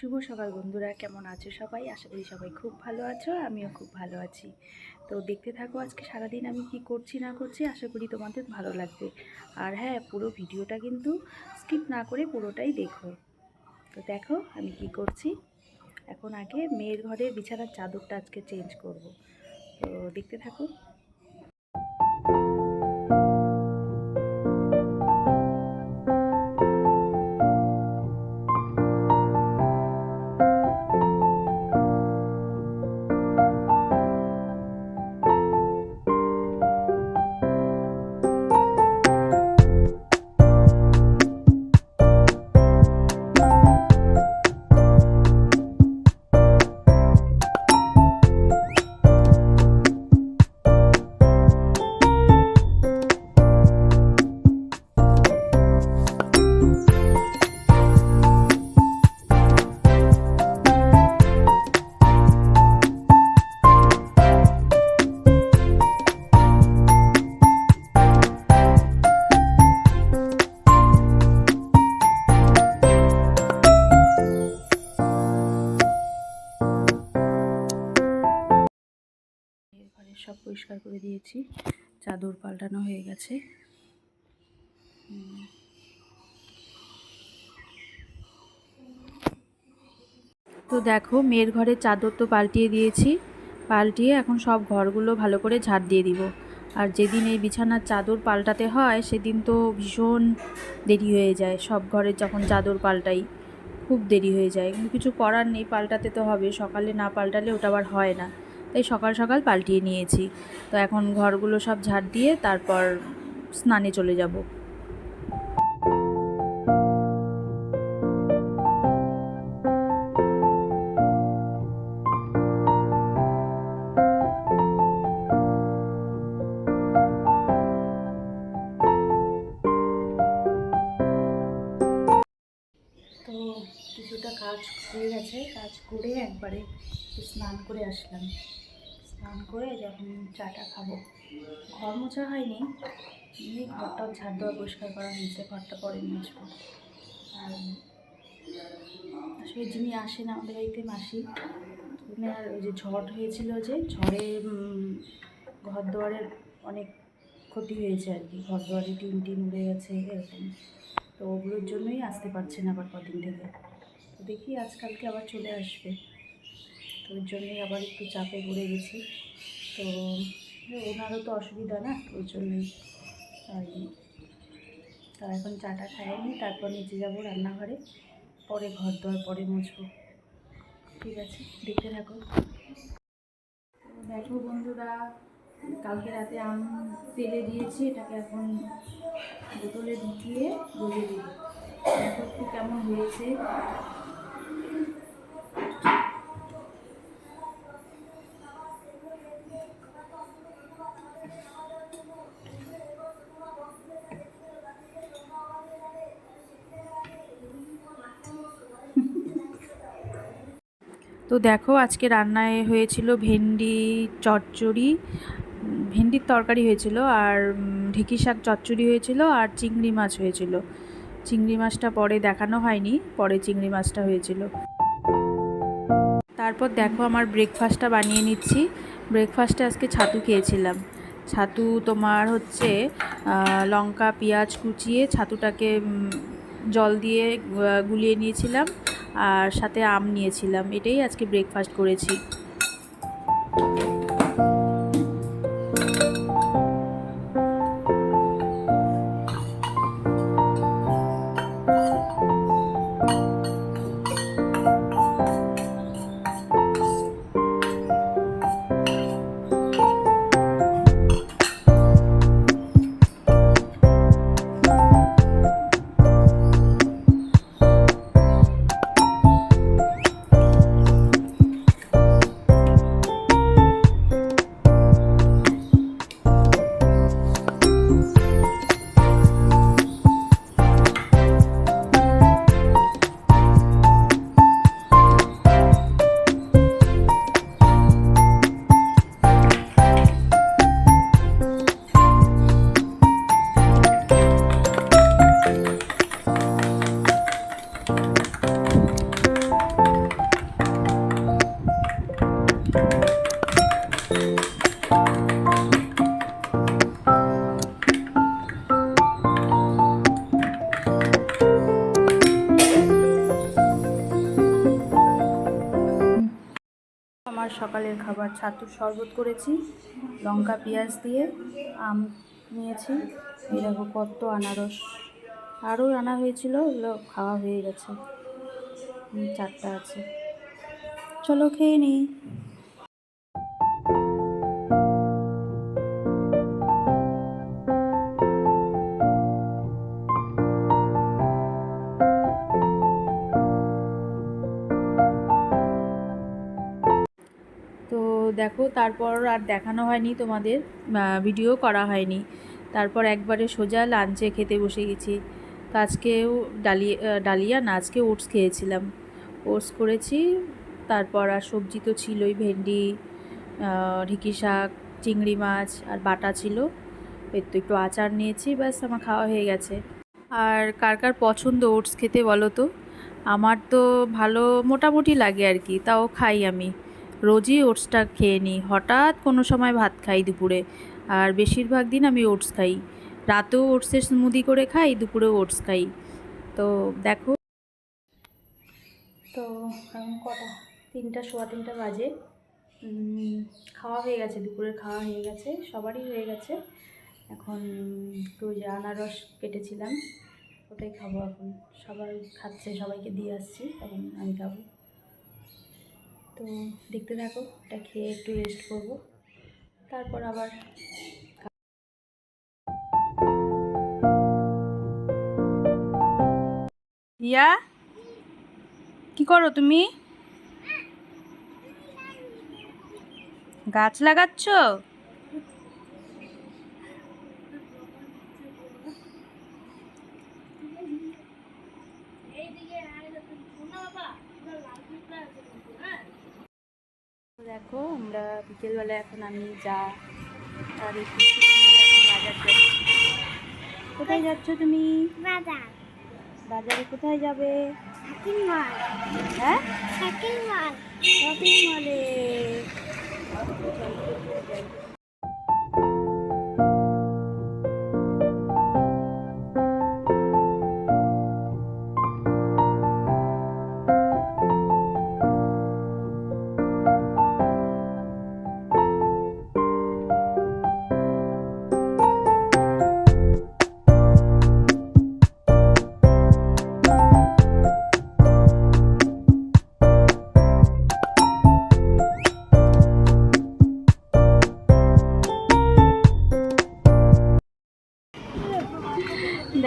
শুভ সকাল বন্ধুরা, কেমন আছো সবাই? আশা করি সবাই খুব ভালো আছো, আমিও খুব ভালো আছি। তো দেখতে থাকো আজকে সারাদিন আমি কি করছি না করছি, আশা করি তোমাদের ভালো লাগবে। আর হ্যাঁ পুরো ভিডিওটা কিন্তু স্কিপ না করে পুরোটাই দেখো। তো দেখো আমি কি করছি। এখন আগে মেয়ের ঘরে বিছানার চাদরটা আজকে চেঞ্জ করব। তো দেখতে থাকো। পরিষ্কার করে দিয়েছি। চাদর পাল্টানো হয়ে গেছে। তো দেখো, মেয়ের ঘরে চাদর তো পাল্টিয়ে দিয়েছি। পাল্টিয়ে এখন সব ঘরগুলো ভালো করে ঝাড় দিয়ে দিব। আর যেদিন এই বিছানার চাদর পাল্টাতে হয়, সেদিন তো ভীষণ দেরি হয়ে যায়। সব ঘরের যখন চাদর পাল্টাই, খুব দেরি হয়ে যায়। কিন্তু কিছু করার নেই, পাল্টাতে তো হবে। সকালে না পাল্টালে ওটা আবার হয় না। তাই সকাল সকাল পাল্টিয়ে নিয়েছি। তো এখন ঘরগুলো সব ঝাড় দিয়ে তারপর স্নানে চলে যাব। কিছুটা কাজ হয়ে গেছে। কাজ করে একবারে স্নান করে আসলাম। স্নান করে যখন চাটা খাব। ঘর মোছা হয়নি এমনি ঘরটা ঝাড় দেওয়া পরিষ্কার করা হয়েছে, ঘরটা পরে মুছবো। আর আসলে যিনি আসেন আমাদের বাড়িতে মাসি ওনার ওই যে ঝড় হয়েছিল যে, ঝড়ে ঘর দুয়ারের অনেক ক্ষতি হয়েছে আর কি। ঘর দুয়ারে টিন টিন উড়ে গেছে এরকম। তো ওগুলোর জন্যই আসতে পারছেন আবার কদিন থেকে। তো দেখি আজকালকে আবার চলে আসবে। ওর জন্যই আবার একটু চাপে পড়ে গেছি। তো, ওনারও তো অসুবিধা না ওর জন্যই। আর কি। তা এখন চাটা খাইনি, তারপর নিচে যাব রান্নাঘরে। পরে ঘর দেওয়ার পরে মুছবো। ঠিক আছে, দেখতে থাকো। দেখো বন্ধুরা, কালকে রাতে আম তেলে দিয়েছি, এটাকে এখন বোতলে ঢুকিয়ে রোদে দিব। দেখো কেমন হয়েছে। তো দেখো আজকে রান্নায় হয়েছিল ভেন্ডি চচ্চড়ি, ভেন্ডির তরকারি হয়েছিল আর ঢেঁকি শাক চচ্চড়ি হয়েছিল আর চিংড়ি মাছ হয়েছিল। চিংড়ি মাছটা পরে দেখানো হয়নি, পরে চিংড়ি মাছটা হয়েছিল। তারপর দেখো আমার ব্রেকফাস্টটা বানিয়ে নিচ্ছি। ব্রেকফাস্টে আজকে ছাতু খেয়েছিলাম। ছাতু তোমার হচ্ছে লঙ্কা, পেঁয়াজ কুচিয়ে ছাতুটাকে জল দিয়ে গুলিয়ে নিয়েছিলাম। আর সাথে আম নিয়েছিলাম এটাই আজকে ব্রেকফাস্ট করেছি। সকালের খাবার ছাতুর শরবত করেছি, লঙ্কা, পেঁয়াজ দিয়ে, আম নিয়েছি দেখো কত আনারস। আরও আনা হয়েছিল, ওগুলো খাওয়া হয়ে গেছে। চারটা আছে। চলো খেয়ে নিই। দেখো তারপর আর দেখানো হয়নি তোমাদের ভিডিও করা হয়নি। তারপর একবারে সোজা লাঞ্চে খেতে বসে গেছি। তো আজকেও ডালিয়া ডালিয়া না, আজকে ওটস খেয়েছিলাম। ওটস করেছি, তারপর আর সবজি তো ছিলই, ভেন্ডি ঢেঁকি শাক, চিংড়ি মাছ আর বাটা ছিল। এর তো একটু আচার নিয়েছি, ব্যাস আমার খাওয়া হয়ে গেছে। আর কার কার পছন্দ ওটস খেতে বলো তো? আমার তো ভালো মোটামুটি লাগে আর কি, তাও খাই আমি। রোজই ওটসটা খেয়ে নিই। হঠাৎ কোনো সময় ভাত খাই দুপুরে। আর বেশিরভাগ দিন আমি ওটস খাই। রাতেও ওটসের স্মুদি করে খাই, দুপুরেও ওটস খাই। তো দেখো। তো এখন কটা? তিনটা, সোয়া তিনটা বাজে। খাওয়া হয়ে গেছে, দুপুরের খাওয়া হয়ে গেছে, সবারই হয়ে গেছে। এখন একটু যে আনারস কেটেছিলাম, ওটাই খাব এখন। সবাই খাচ্ছে, সবাইকে দিয়ে আসছি, এখন আমি খাব। তো দেখতে থাকো, এটা খেয়ে একটু রেস্ট করব। তারপর আবার ইয়া? কি করো তুমি? গাছ লাগাচ্ছ? দেখো আমরা বিকেলবেলা এখন আমি যা আর কোথায় যাচ্ছ তুমি? বাজার। বাজারে কোথায় যাবে? শপিং মল হ্যাঁ? শপিং মল শপিং মলে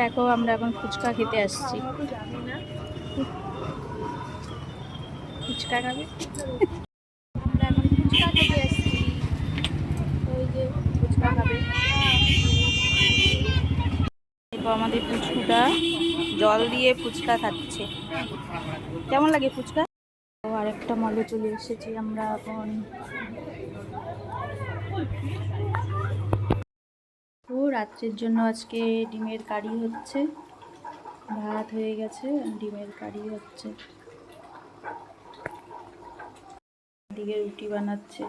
দেখো আমরা এখন ফুচকা খেতে আসছি। ফুচকা খাবে? আমাদের পুচকুটা জল দিয়ে ফুচকা খাচ্ছে। কেমন লাগে ফুচকা? ও, আরেকটা মলে চলে এসেছি আমরা এখন। ও রাত্রের জন্য আজকে ডিমের কারি হচ্ছে। ভাত হয়ে গেছে, ডিমের কারি হচ্ছে। দিকে রুটি বানাচ্ছে।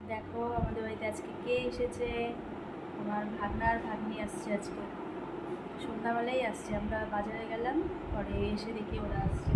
দেখো, আমাদের বাড়িতে আজকে কে এসেছে? আমার ভাগনার ভাগ্নি আসছে আজকে। সন্ধ্যাবেলায় আসছে, আমরা বাজারে গেলাম, পরে এসে দেখি ওরা আসছে